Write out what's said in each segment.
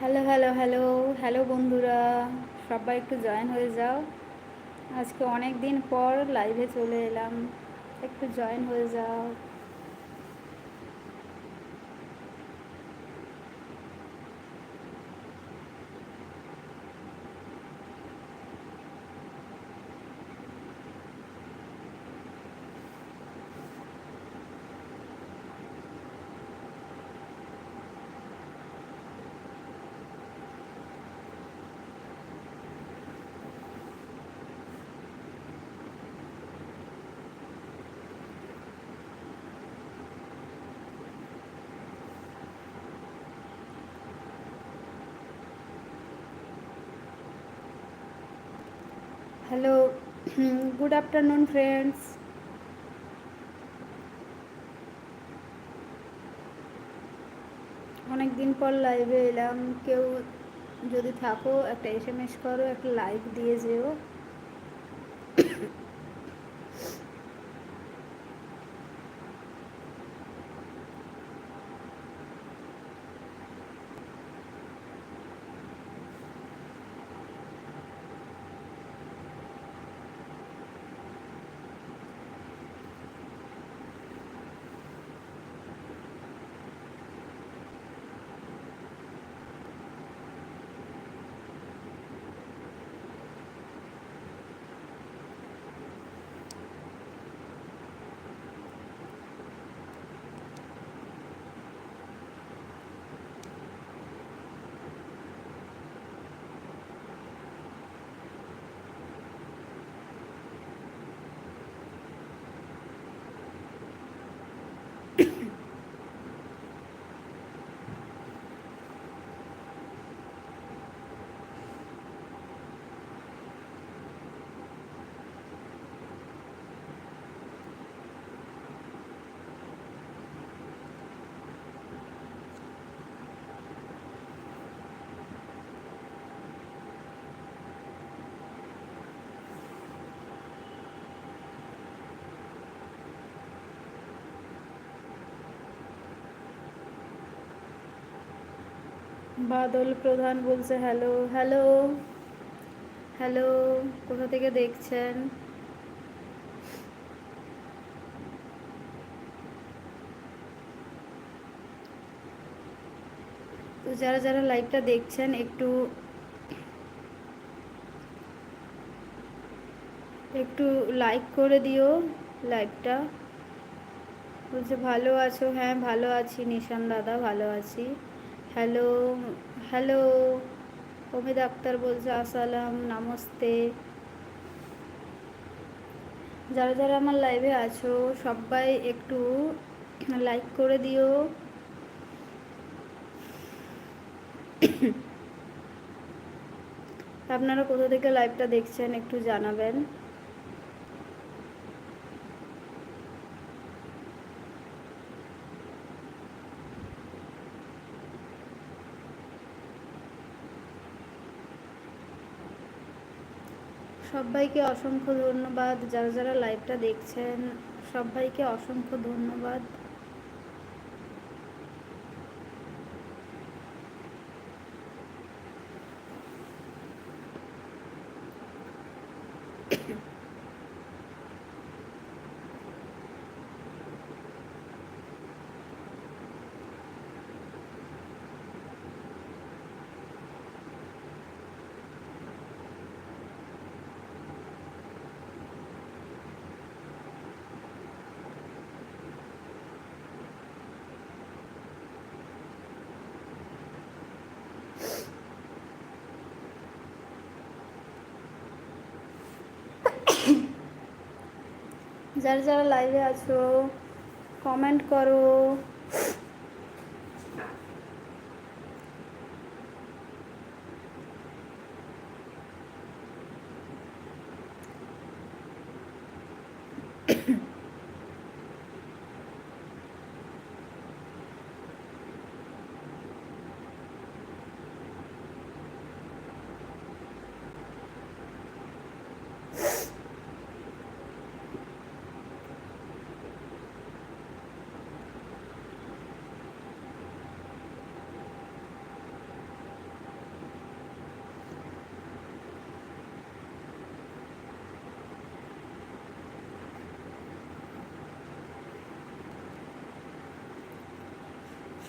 Hello hello hello hello বন্ধুরা, সবাই একটু জয়েন হয়ে যাও। আজকে অনেক দিন পর লাইভে চলে এলাম, একটু জয়েন হয়ে যাও। হ্যালো গুড আফটারনুন ফ্রেন্ডস অনেক দিন পর লাইভে এলাম। কেউ যদি থাকো, একটা এস এম এস করো, একটা লাইভ দিয়ে যেও। বাদল প্রধান বলছে, হ্যালো হ্যালো হ্যালো, কোথা থেকে দেখছেন? তো যারা যারা লাইভটা দেখছেন, একটু একটু লাইক করে দিও লাইভটা। বলছে, ভালো আছো? হ্যাঁ ভালো আছি, নিশান দাদা, ভালো আছি। Hello hello. অমিত আক্তার বলছে, আসসালাম, নমস্তে। যারা যারা আমার লাইভে আছো, সবাই একটু লাইক করে দিও। আপনারা কোথা থেকে লাইভটা দেখছেন একটু জানাবেন। সবাইকে অসংখ্য ধন্যবাদ। যারা যারা লাইভটা দেখছেন সবাইকে অসংখ্য ধন্যবাদ। যারা যারা লাইভে আছো কমেন্ট করো।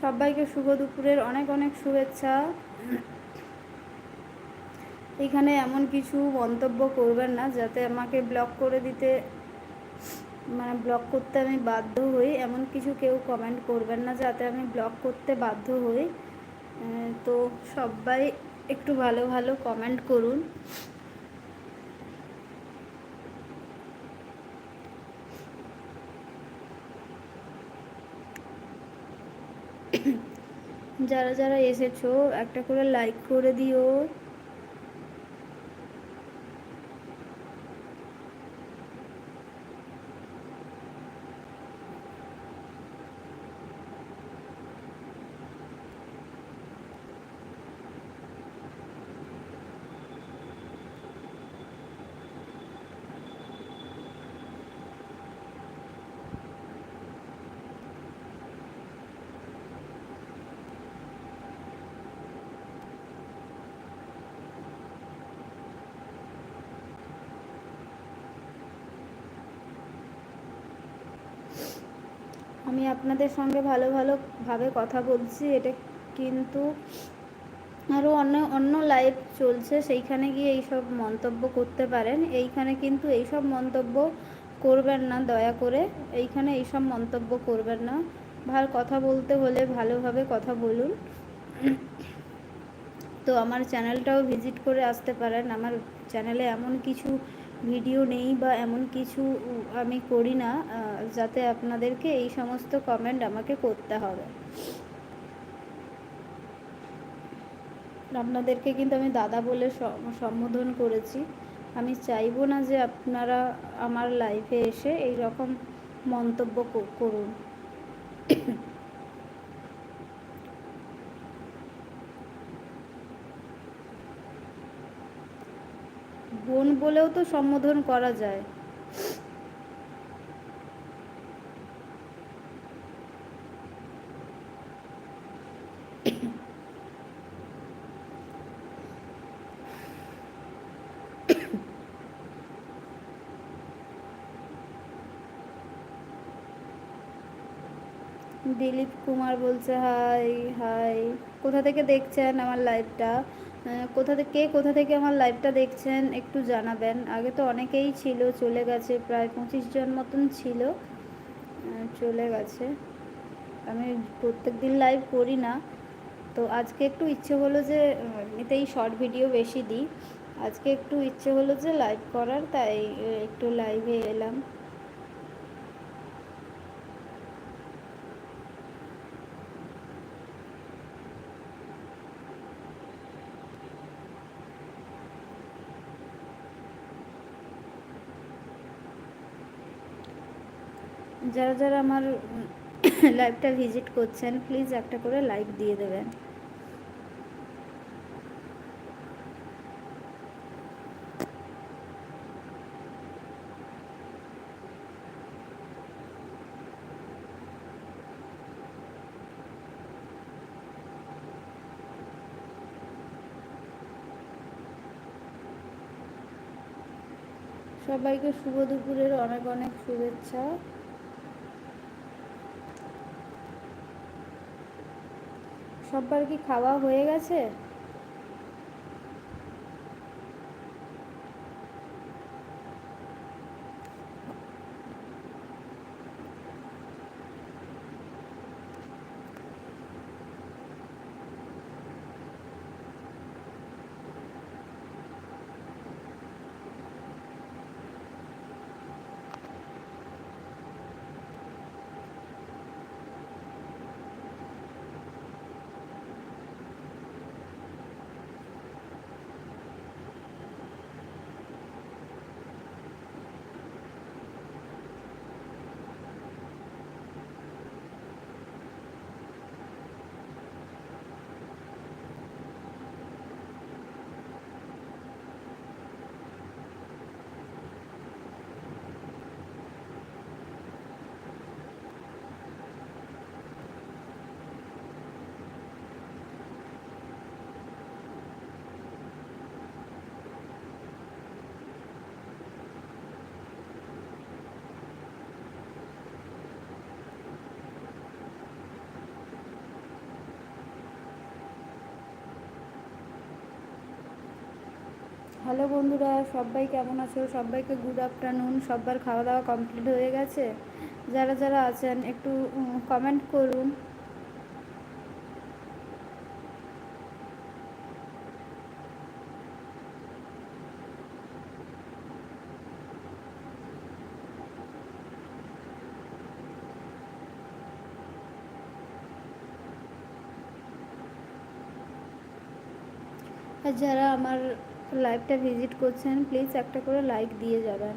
সবাইকে শুভ দুপুরের অনেক অনেক শুভেচ্ছা। এখানে এমন কিছু মন্তব্য করবেন না, যাতে আমাকে ব্লক করে দিতে মানে ব্লক করতে আমি বাধ্য হই। এমন কিছু কেউ কমেন্ট করবেন না, যাতে আমি ব্লক করতে বাধ্য হই। তো সবাই একটু ভালো ভালো কমেন্ট করুন। যারা যারা এসেছ একটা করে লাইক করে দিও। আমি আপনাদের সঙ্গে ভালো ভালোভাবে কথা বলছি। এটা কিন্তু আরও অন্য অন্য লাইভ চলছে। সেইখানে গিয়ে এইসব মন্তব্য করতে পারেন। এইখানে কিন্তু এইসব মন্তব্য করবেন না, দয়া করে। এইখানে এইসব মন্তব্য করবেন না। ভালো কথা বলতে হলে ভালোভাবে কথা বলুন। তো আমার চ্যানেলটাও ভিজিট করে আসতে পারেন। আমার চ্যানেলে এমন কিছু ভিডিও নেই বা এমন কিছু আমি করি না যাতে আপনাদেরকে এই সমস্ত কমেন্ট আমাকে করতে হবে। আপনাদেরকে কিন্তু আমি দাদা বলে সম্বোধন করেছি। আমি চাইব না যে আপনারা আমার লাইফে এসে এই রকম মন্তব্য করুন। বোন বলেও তো সম্বোধন করা যায়। দিলীপ কুমার বলছে, হাই হাই, কোথা থেকে দেখছেন আমার লাইভটা কোথা থেকে কে কোথা থেকে আমার লাইভটা দেখছেন একটু জানাবেন। আগে তো অনেকেই ছিল, চলে গেছে, প্রায় পঁচিশ জন মতন ছিল। চলে গেছে। আমি প্রত্যেক দিন লাইভ করি না। তো আজকে একটু ইচ্ছে হলো যে এমনিতেই শর্ট ভিডিও বেশি দিই। আজকে একটু ইচ্ছে হলো যে লাইভ করার, তাই একটু লাইভে এলাম। যারা যারা আমার লাইভটা ভিজিট করছেন প্লিজ একটা করে লাইক দিয়ে দেবেন। সবাইকে শুভ দুপুরের অনেক অনেক শুভেচ্ছা। সব্বার কি খাওয়া হয়ে গেছে? হ্যালো বন্ধুরা, সবাই কেমন আছো? সবাইকে গুড আফটারনুন সবার খাওয়া দাওয়া কমপ্লিট হয়ে গেছে? যারা যারা আছেন, একটু কমেন্ট করুন। যারা আমার লাইভটা ভিজিট করছেন প্লিজ একটা করে লাইক দিয়ে যাবেন।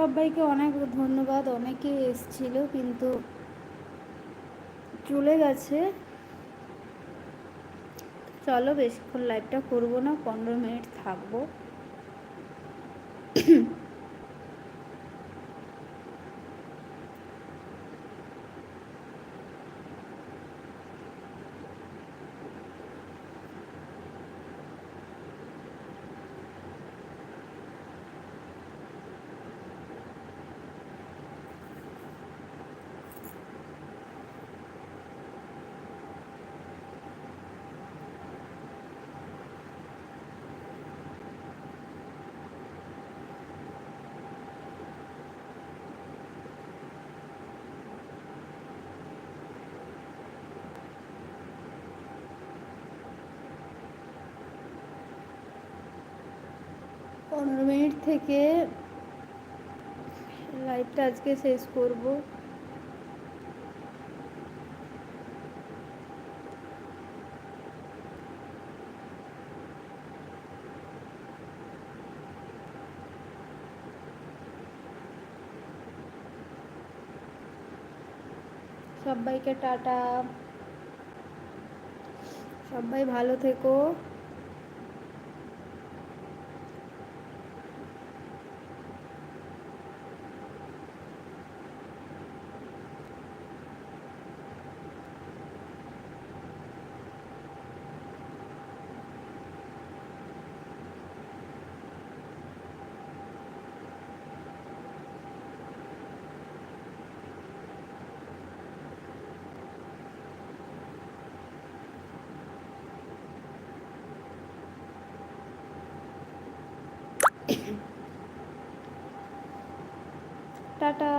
সবাইকে অনেক ধন্যবাদ অনেকে এসছিল, কিন্তু চলে গেছে। চলো বেশিক্ষণ লাইভটা করব না, পনেরো মিনিট থাকব। পনেরো মিনিট থেকে লাইভটা আজকে শেষ করব। সবাইকে টাটা। সবাই ভালো থেকো। টাটা।